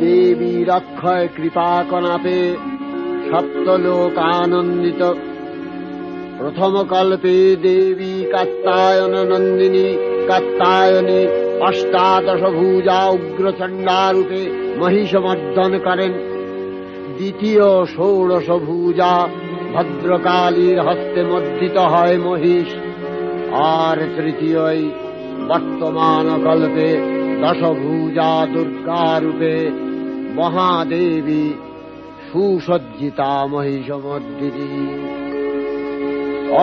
দেবীরক্ষয় কৃপা কনাপে সপ্তলোকানন্দিত। প্রথম কল্পে দেবী কাত্তায়ন নন্দিনী কাত্তায়নী অষ্টাদশ ভূজা উগ্রচণ্ডারূপে মহিষমর্দন করেন। দ্বিতীয় ষোড়শ ভূজা ভদ্রকালীর হস্তে মর্দিত হয় মহিষ। আর তৃতীয় বর্তমান কল্পে দশভূজা দুর্গারূপে মহাদেবী সুসজ্জিতা মহিষমর্দিনী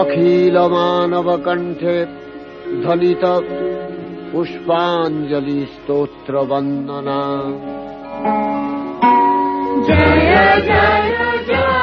অখিল মানব কণ্ঠে ধ্বনিত পুষ্পাঞ্জলি স্তোত্র বন্দনা জয় জয় জয়।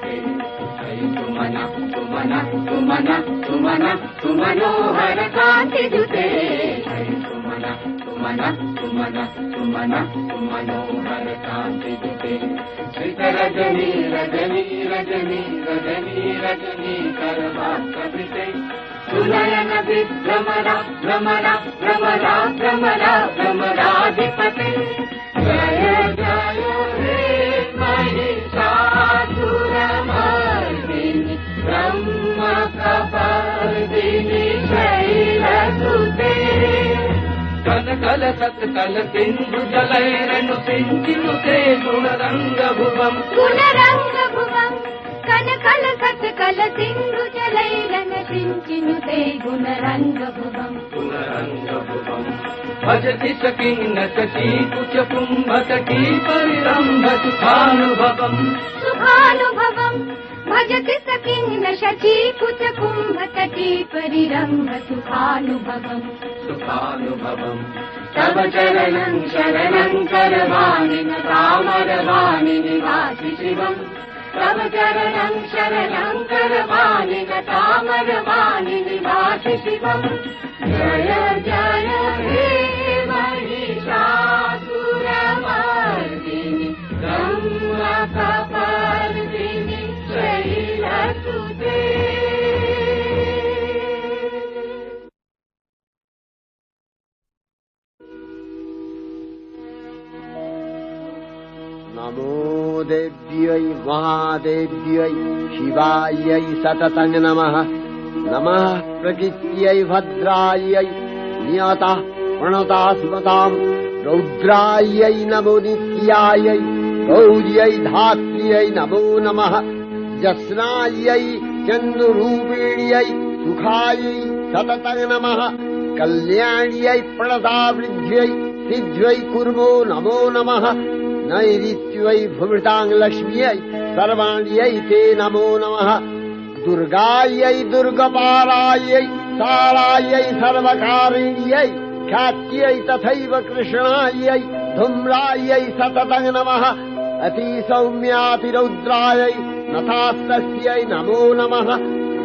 तुमन तुमन तुमन तुमनोहर कान्तियुते हरि तुमन तुमन तुमन तुमन तुमनोहर कान्तियुते श्रित रजनी रजनी रजनी रजनी रजनी करवाक्कविते सुनयन विभ्रमरा भ्रमरा भ्रमरा भ्रमरा भ्रमराधिपते। जय जय कल सत् कल सिन्धु जलैरनु सिञ्चिनुते गुणरङ्गभुवम्। गुणरङ्गभुवम्। कनकल सत्कल सिन्धु जलैरन सिञ्चिनुते गुणरङ्गभुवम्। गुणरङ्गभुवम्। भजति सकिन्न सची कुच कुम्भतटी परिरम्भ सुखानुभवम्। सुखानुभवम् भजति शची कुच कुम्भतटी परिरम्भ सुखानुभवम्। सुखानुभवम्। तव चरणम् शरणम् करवाणि न तामरवाणि निवासि शिवम्। तव चरणम् शरणम् करवाणि न तामरवाणि निवासि शिवम् जय जय देव्यै महादेव्यै शिवायै सततं नमः। नमः प्रकृत्यै भद्रायै नियतः प्रणता स्मताम् रौद्रायै नमो नित्यायै गौर्यै धात्र्यै नमो नमः। जस्नायै चन्दुरूपिण्यै सुखायै सततं नमः। कल्याण्यै प्रणतावृद्ध्यै सिद्ध्यै कुर्मो नमो नमः नैरित्यै भृताम् लक्ष्म्यै सर्वाण्यै ते नमो नमः। दुर्गायै दुर्गपालायै सारायै सर्वकारिण्यै ख्यात्यै तथैव कृष्णायै धूम्रायै सततं नमः। अतिसौम्यातिरौद्रायै नथास्तस्यै नमो नमः।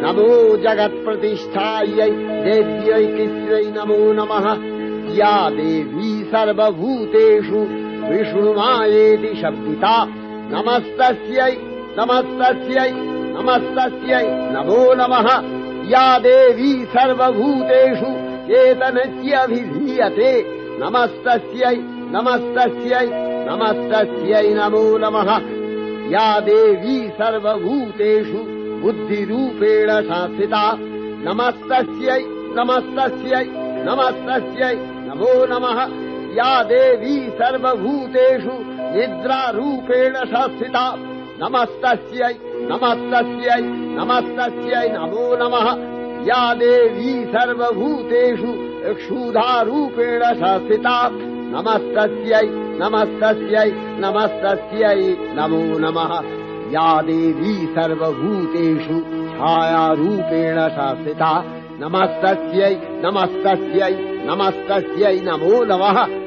नमो जगत्प्रतिष्ठायै देव्यै कृत्यै नमो नमः। या देवी सर्वभूतेषु विष्णुमायेति शब्दिता। नमस्तस्यै नमस्तस्यै नमस्तस्यै नमो नमः। या देवी सर्वभूतेषु एतनत्यभिधीयते नमस्तस्यै नमस्तस्यै नमस्तस्यै नमो नमः। या देवी सर्वभूतेषु बुद्धिरूपेण संस्थिता नमस्तस्यै नमस्तस्यै नमस्तस्यै नमो नमः या देवी सर्वभूतेषु निद्रारूपेण संस्थिता नमस्तस्यै नमस्तस्यै नमस्तस्यै नमो नमः। या देवी सर्वभूतेषु क्षुधारूपेण संस्थिता नमस्तस्यै नमस्तस्यै नमस्तस्यै नमो नमः। या देवी सर्वभूतेषु छायारूपेण संस्थिता नमस्तस्यै नमस्तस्यै नमस्तस्यै नमो नमः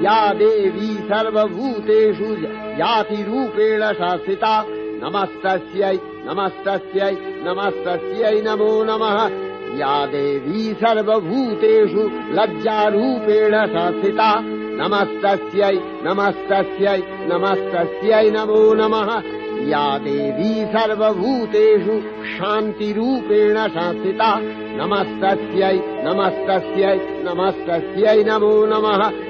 या देवी सर्वभूतेषु यातिरूपेण संस्थिता नमस्तस्यै नमस्तस्यै नमस्तस्यै नमो नमः। या देवी सर्वभूतेषु लज्जारूपेण संस्थिता नमस्तस्यै नमस्तस्यै नमस्तस्यै नमो नमः। या देवी सर्वभूतेषु शान्तिरूपेण संस्थिता नमस्तस्यै नमस्तस्यै नमस्तस्यै नमो नमः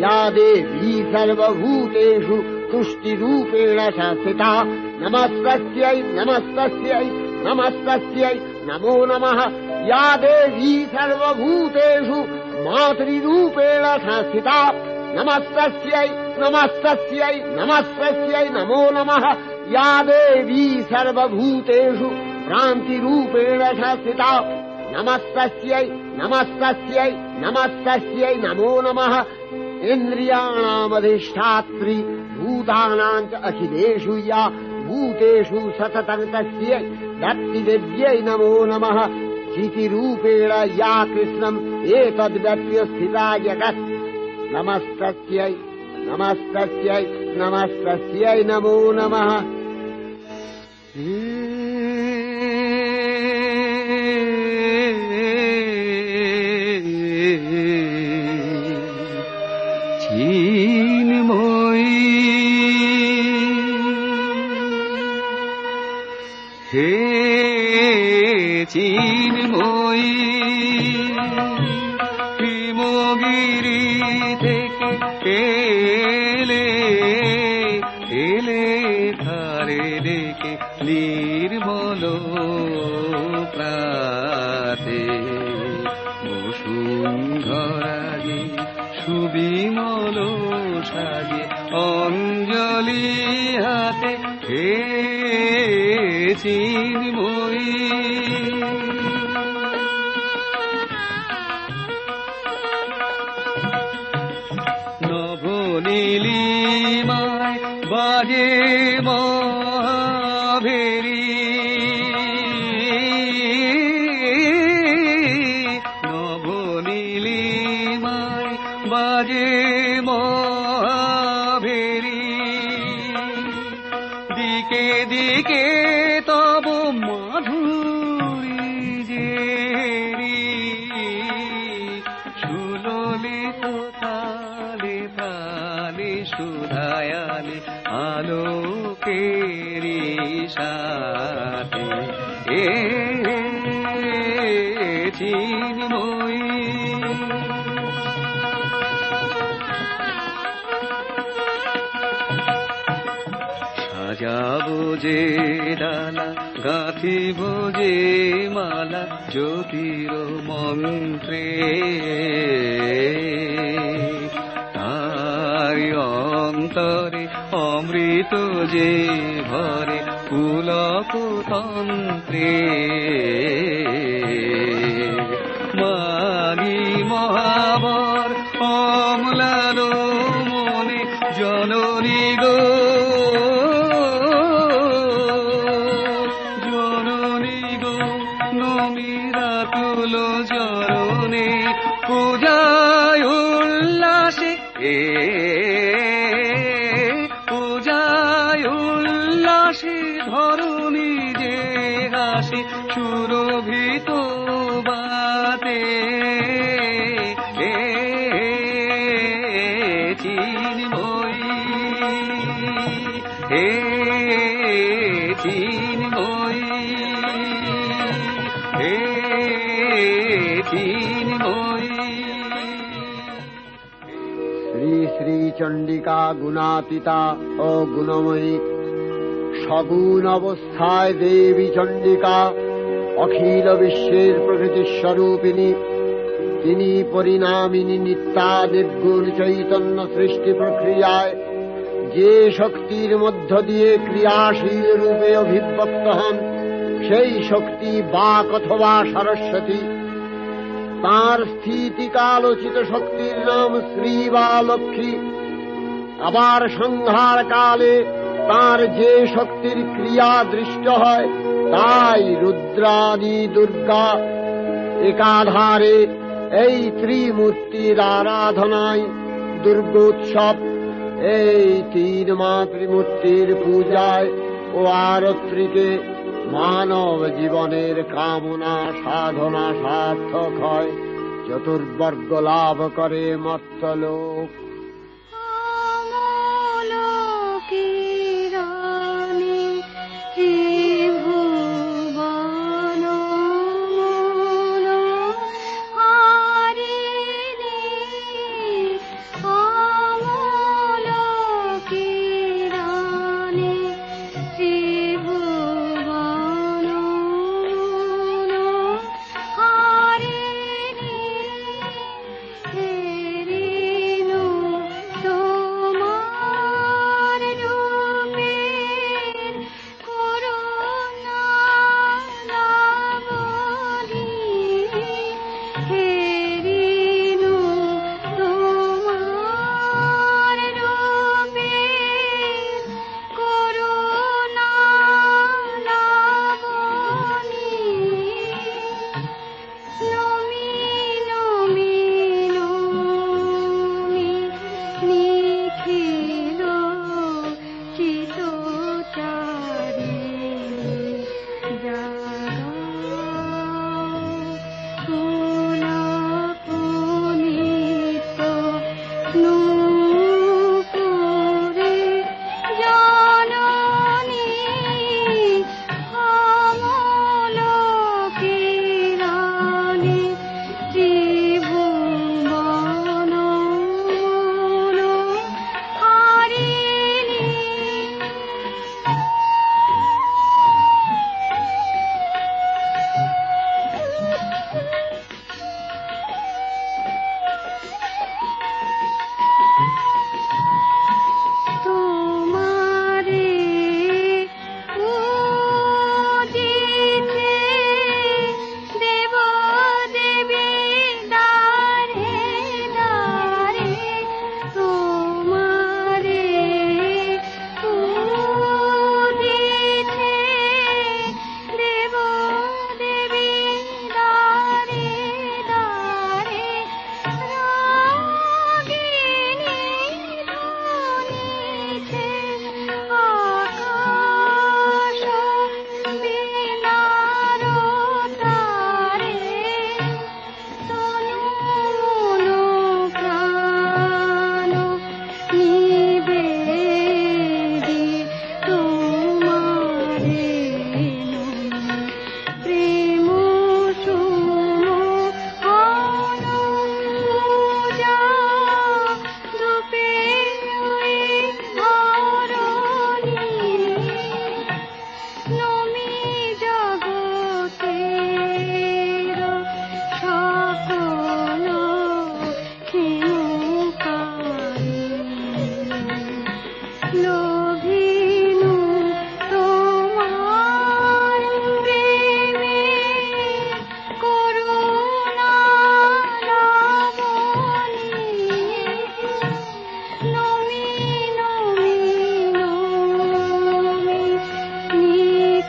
या देवी सर्वभूतेषु तुष्टिरूपेण संस्थिता नमस्तस्यै नमस्तस्यै नमस्तस्यै नमो नमः। या देवी सर्वभूतेषु मातृरूपेण संस्थिता नमस्तस्यै नमस्तस्यै नमस्तस्यै नमो नमः। या देवी सर्वभूतेषु भ्रान्तिरूपेण संस्थिता नमस्तस्यै नमस्तस्यै नमस्तस्यै नमो नमः इन्द्रियाणामधिष्ठात्री भूतानाम् च अखिलेषु या भूतेषु सततम् तस्यै दत्तिविद्यै नमो नमः। चितिरूपेण या कृष्णम् एतद्व्यप्य स्थिता जगत्। नमस्तस्यै नमस्तस्यै नमस्तस्यै नमो नमः থেকে এলে এলে ধারে ডেকে নির্মল মাধুরী জেরি সুললিত তালে তালে সুধায়ালে আলোকেরি সাথে এ চিন্ময়ী যাব যে গাঁথিব যে মালা জ্যোতির মন্ত্রে তারি অন্তরে অমৃত যে ভরে পুলক তন্ত্রে মাগি মহাবর অমলার মনে জননী গুণাতীতা ও গুণময়ী। সগুণ অবস্থায় দেবী চণ্ডিকা, অখিল বিশ্বের প্রকৃতি স্বরূপিণী। তিনি পরিণামিনী নিত্যা নির্গুণ চৈতন্য সৃষ্টি প্রক্রিয়ায় যে শক্তির মধ্য দিয়ে ক্রিয়াশীল রূপে অভিব্যক্ত হন, সেই শক্তি বাক অথবা সরস্বতী। তার স্থিতিকালোচিত শক্তির নাম শ্রী বা লক্ষ্মী। আবার সংহার কালে তার যে শক্তির ক্রিয়া দৃষ্ট হয়, তাই রুদ্রাদি দুর্গা একাধারে এই ত্রিমূর্তির আরাধনায় দুর্গোৎসব এই তিন মাতৃমূর্তির পূজায় ও আরত্রিকে মানব জীবনের কামনা সাধনা সার্থক হয়, চতুর্বর্গ লাভ করে মর্তলোক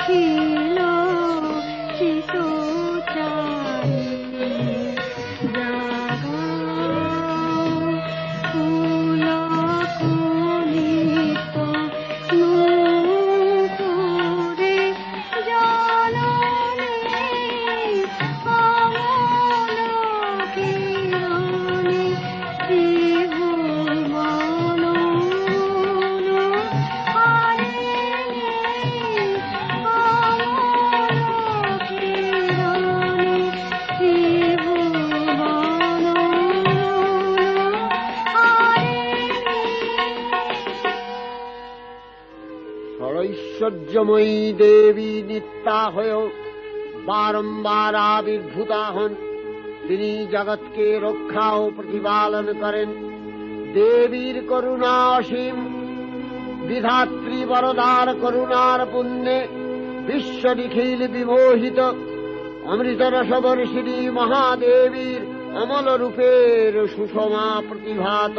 পাখি নিত্যা হয়েও বারম্বার আবির্ভূতা হন তিনি জগৎকে রক্ষা ও প্রতিপালন করেন দেবীর করুণা অসীম বিধাত্রী বরদার করুণার পুণ্যে বিশ্ব নিখিল বিমোহিত অমৃতরসবর্ষিণী মহাদেবীর অমল রূপের সুষমা প্রতিভাত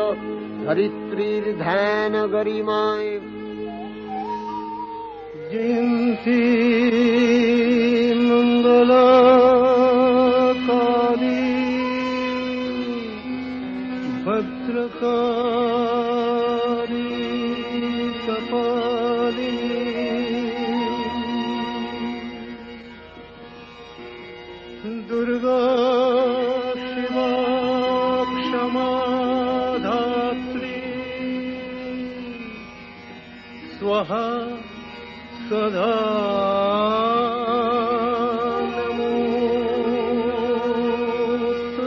ধরিত্রীর ধ্যান গরিমায় جئتي من ضلاك علي بدرك علي كفالي درگاه स्वाहा सदा नमोऽस्तु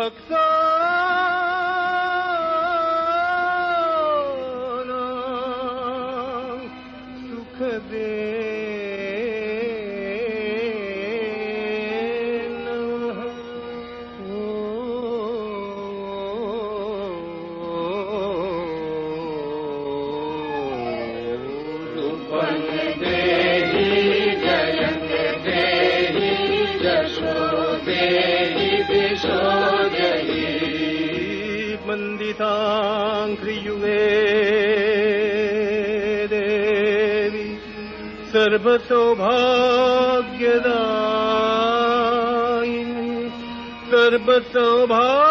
भक्ता त्रियुगे देवी सर्वसौभाग्यदायिनी सर्वसौभाग्य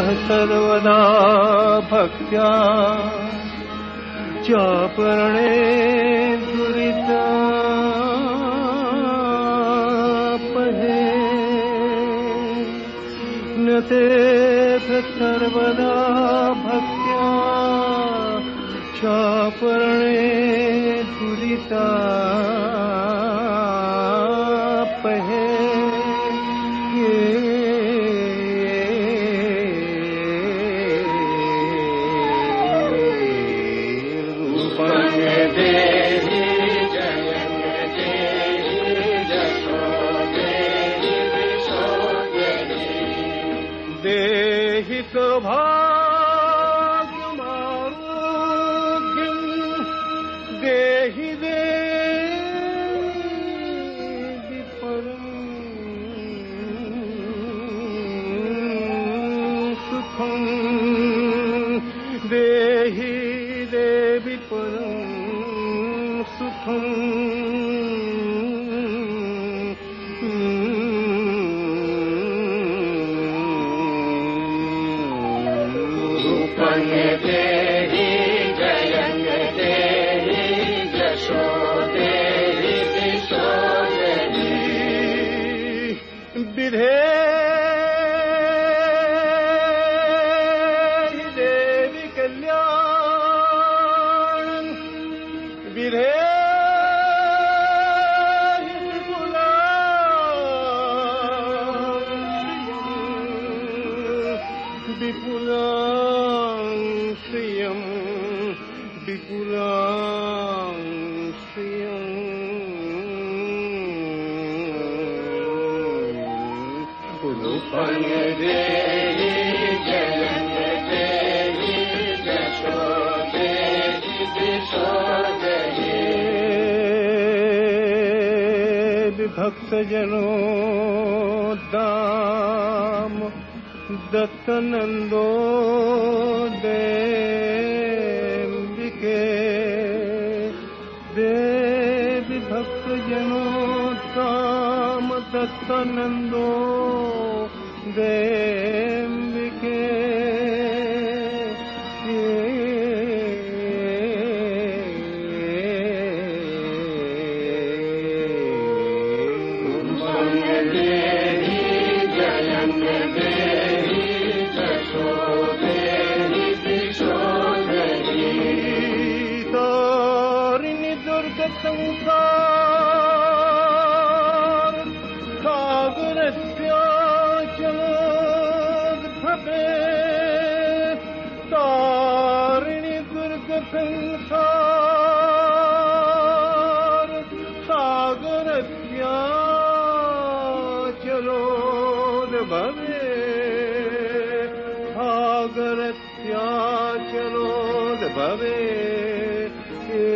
सर्वदा भक्त्या चापरणे दुरिता न तेभ्यः सर्वदा भक्त्या चापरणे दुरिता। देहि सौभाग्यमारोग्यम् तस्वीर है ಆತನಂದೋ ದೇವಿಕೆ chalo dabe e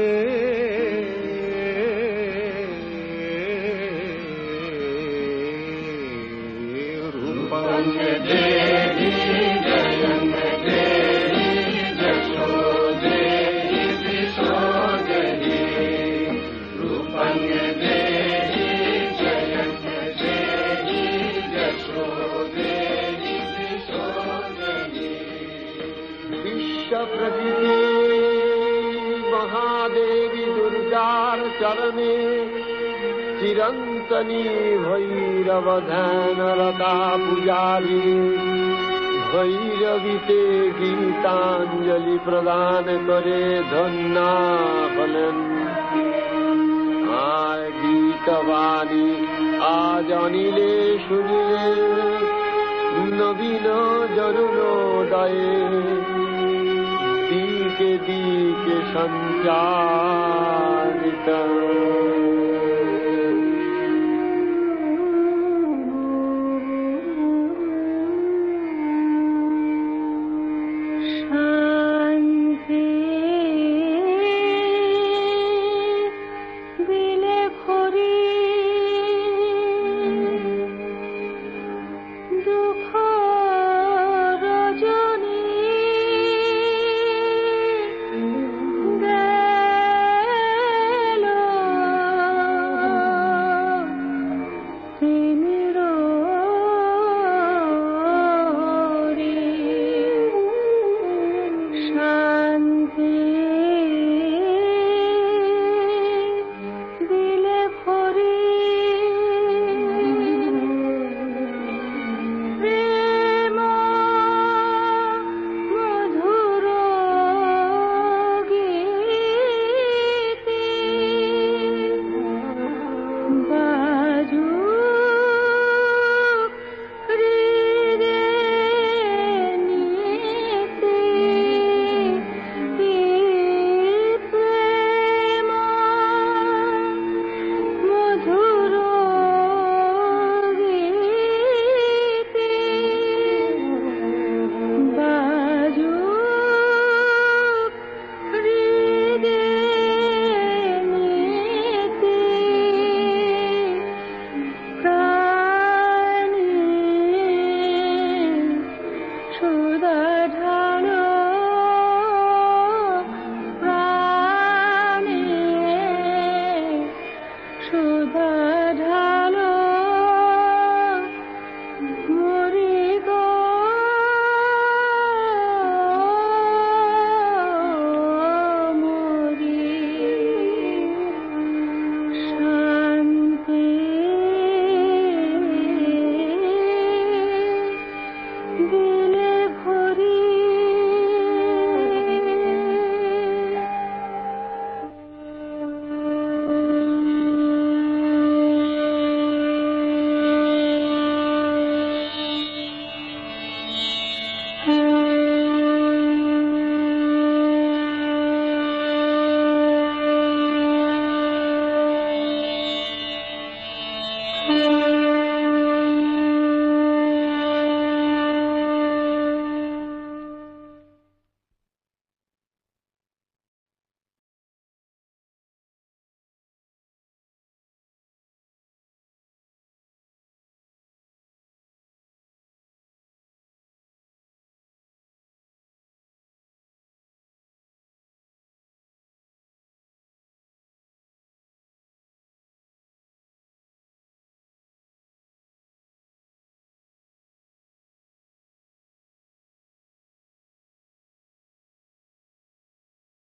rumpa unne de सनी भैरवधनरता पुजारी भैरविते गीताञ्जलि प्रदान करे धन्ना फलन् आय गीतवाणी আজ অনিলে শুনিলে নবীন জননোদয়ে দিকে দিকে সঞ্চারিত